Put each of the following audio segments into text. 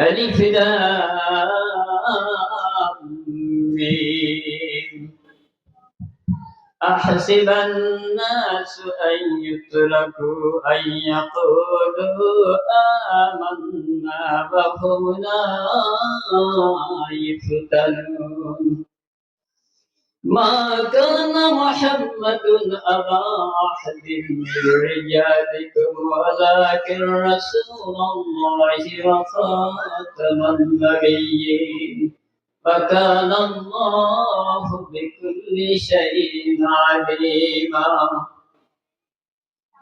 ألف أحسب الناس أن يتركوا أن يقولوا آمنا وهم لا يفتنون ما كان محمد أبا أحد من رجالكم ولكن رسول الله وخاتم النبيين. وكان الله بكل شيء عليما.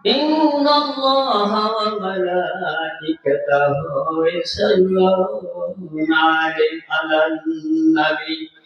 إن الله وملائكته يصلون على النبي.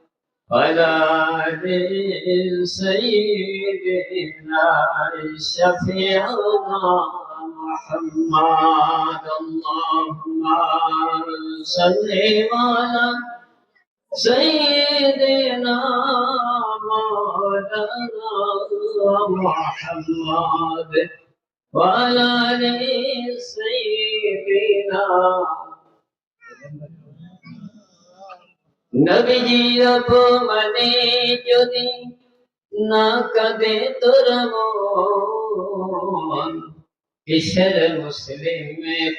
وعلى آل سيدنا شفيعنا محمد. اللهم صل على سيدنا مولانا محمد وعلى آل سيدنا নবীজির অপমানে যদি না কাঁদে তোর মন, কিসের মুসলিম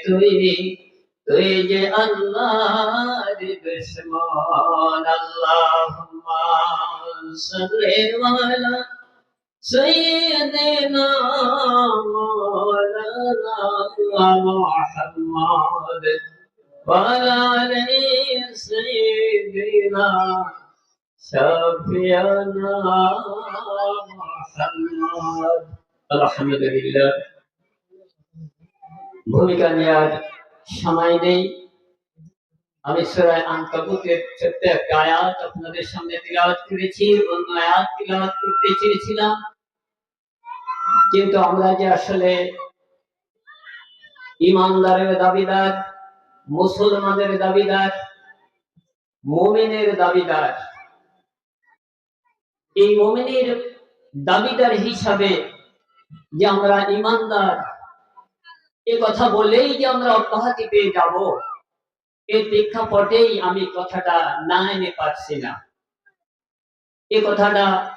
তুই? তুই যে আল্লাহর দুশ্মন, আল্লাহুম্মা সাল্লি আলা সাইয়্যিদিনা মাওলানা মুহাম্মদ। وعلى آل سيدنا شفيعنا محمد الحمد لله ভূমিকা নেওয়ার সময় নেই আমি সুরায় আনকাবুতের ছোট্ট একটা আয়াত আপনাদের সামনে তিলাওয়াত করেছি অন্য আয়াত তিলাওয়াত করতে চেয়েছিলাম কিন্তু আমরা যে আসলে ইমানদারের দাবিদার মুসলমানের দাবিদার, মোমেনের দাবিদার। এই মোমেনের দাবিদার হিসাবে যে আমরা ইমানদার, এ কথা বলেই যে আমরা অব্যাহতি পেয়ে যাব এর প্রেক্ষাপটেই আমি কথাটা না এনে পারছি না। এ কথাটা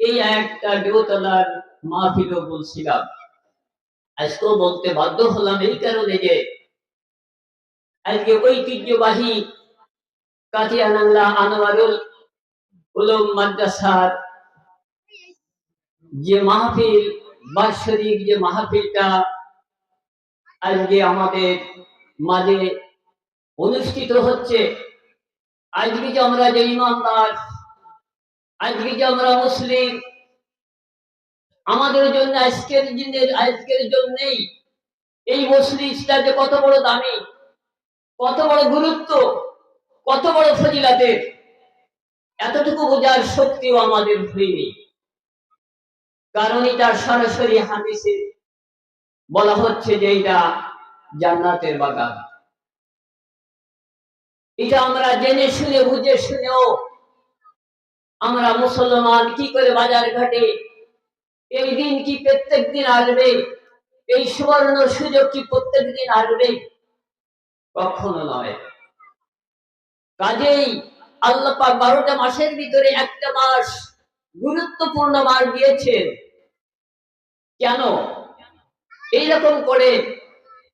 এই একটা দেবতলার মাহফিলও বলছিলাম। আজকেও বলতে বাধ্য হলাম এই কারণে যে আজকে ঐতিহ্যবাহী কাটিয়ানাল্লাহ আনোয়ারুল উলুম মাদ্রাসার যে মাহফিল, বাৎসরিক যে মাহফিলটা আজকে আমাদের মাঝে অনুষ্ঠিত হচ্ছে। আজকে যে আমরা যে ইমানদার, আজকে যে আমরা মুসলিম, আমাদের জন্য আজকের দিনের, আজকের জন্যেই এই মসজিদটা যে কত বড় দামি কত বড় গুরুত্ব, কত বড় ফজিলাতের এতটুকু বোঝার শক্তিও আমাদের হয়নি। কারণ এটা সরাসরি হাদিসে বলা হচ্ছে যে এটা জান্নাতের বাগান। এটা আমরা জেনে শুনে, বুঝে শুনেও আমরা মুসলমান কি করে বাজার ঘাটে এই দিন কি প্রত্যেক দিন আসবে, এই সুবর্ণ সুযোগ কি প্রত্যেক দিন আসবে কখনো নয়। কাজেই আল্লাহ পাক বারোটা মাসের ভিতরে একটা মাস গুরুত্বপূর্ণ মাস দিয়েছেন। কেন? এইরকম করে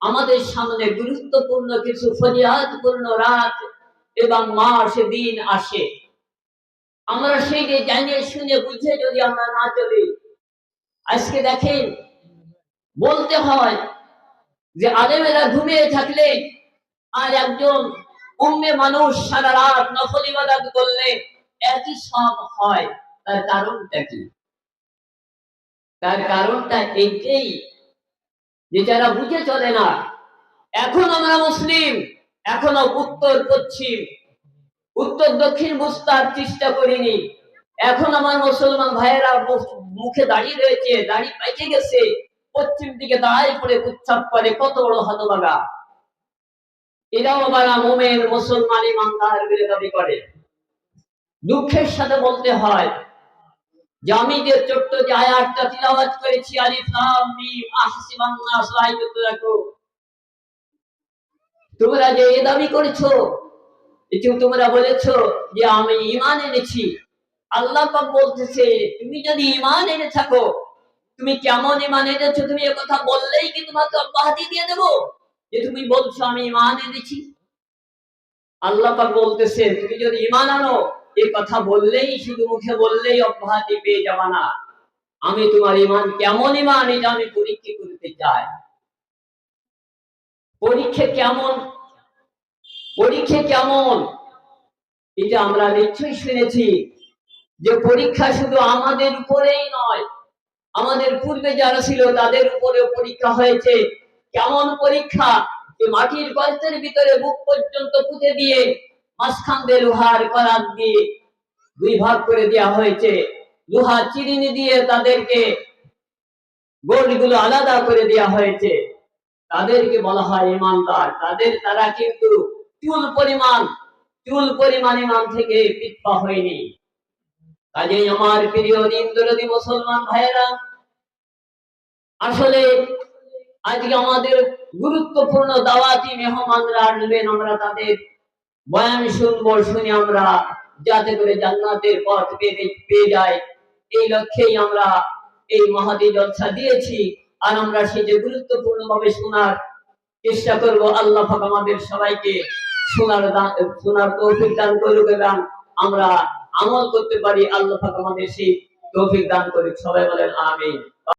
আমাদের সামনে গুরুত্বপূর্ণ কিছু ফজিয়াতপূর্ণ রাত এবং মাস দিন আসে। আমরা সেই জানিয়ে শুনে বুঝে যদি আমরা না চলি, আজকে দেখেন, বলতে হয় যে আলেমেরা ঘুমিয়ে থাকলে আর একজন উম্মে মানুষ সারা রাত নফল ইবাদত করলে একই সব হয়। তার কারণটা কি? তার কারণটা এইটাই যে যারা বুঝে চলে না, এখন আমরা মুসলিম, এখনও উত্তর পশ্চিম উত্তর দক্ষিণ বুঝতার চেষ্টা করিনি। এখন আমার মুসলমান ভাইয়েরা মুখে দাঁড়িয়ে রয়েছে দাঁড়িয়ে পাইকে গেছে, পশ্চিম দিকে দাঁড়াই পড়ে উচ্চাপ করে কত বড় হতবাগা এরাও বারা মোমের মুসলমান ইমানদার বলে দাবি করে। দুঃখের সাথে বলতে হয় যে আমি যে ছোট্ট যে আয়াতটা তিলাওয়াত করেছি, আলিফ, লাম, মিম আহসিবান নাস লা ইউতরাকু তোমরা যে এ দাবি করেছ যে তোমরা বলেছ যে আমি ঈমান এনেছি। আল্লাহ পাক বলতেছে, তুমি যদি ঈমান এনে থাকো, তুমি কেমন ঈমান এনেছো তুমি কথা বললেই কি তোমাকে অব্যাহতি দিয়ে দেবো? যে তুমি বলছো, আমি ঈমান এনেছি। আল্লাহ পাক বলতেছে, তুমি যদি ঈমান আনো এই কথা বললেই, শুধু মুখে বললেই অব্যাহতি পেয়ে যাবা না। আমি তোমার ঈমান কেমন ঈমান, এটা আমি পরীক্ষা করতে চাই। পরীক্ষা কেমন? পরীক্ষা কেমন? এটা আমরা নিশ্চয়ই শুনেছি, যে পরীক্ষা শুধু আমাদের উপরেই নয়, আমাদের পূর্বে যারা ছিল, তাদের উপরেও পরীক্ষা হয়েছে। কেমন পরীক্ষা? যে মাটির গর্তের ভিতরে বুক পর্যন্ত পুঁতে দিয়ে মাঝখান দিয়ে লোহার করাত দিয়ে দুই ভাগ করে দেওয়া হয়েছে। লোহা চিরিনি দিয়ে তাদেরকে গোলগুলো আলাদা করে দেওয়া হয়েছে। তাদেরকে বলা হয় ইমানদার। তাদের তারা কিন্তু চুল পরিমাণ চুল পরিমাণ ইমান থেকে পিৎপা হয়নি। কাজে আমার প্রিয় দিন মুসলমান ভাইয়েরা, আসলে আজকে আমাদের গুরুত্বপূর্ণ দাওয়াতি মেহমানরা আসবেন, আমরা তাদের বয়ান শুনব, শুনে আমরা যাতে করে জান্নাতের পথ পেয়ে পেয়ে যায় এই লক্ষ্যেই আমরা এই মহাদি জলসা দিয়েছি আর আমরা সেটা গুরুত্বপূর্ণ ভাবে শোনার চেষ্টা করব, আল্লাহ পাক আমাদের সবাইকে শোনার দান, শোনার তৌফিক দান করুক এবং আমরা আমল করতে পারি, আল্লাহ পাক আমাদের সেই তৌফিক দান করুক। সবাই বলেন, আমিন।